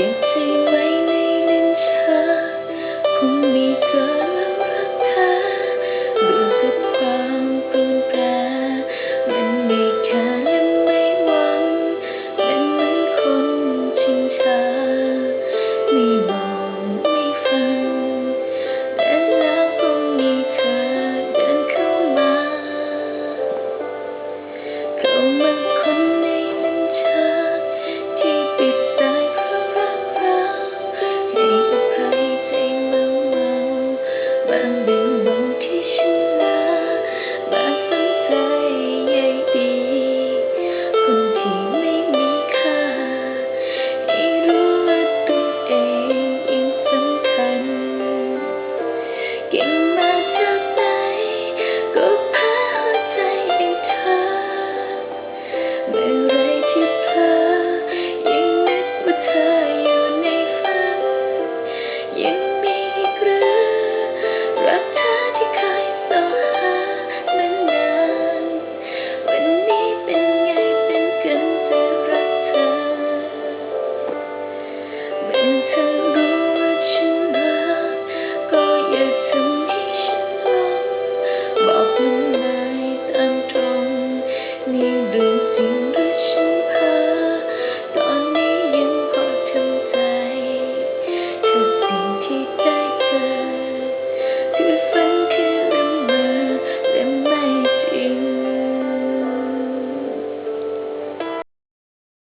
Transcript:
ก็บใจไว้ในลิ้นชาคงมีเธอรักเธอเบื่อกับความปรุนแปรมันไม่คาและไม่หวังมันเหมือนคนชิงชาไม่มองไม่ฟังแต่แล้วคงมีเธอเดินเข้ามาเข้าม you.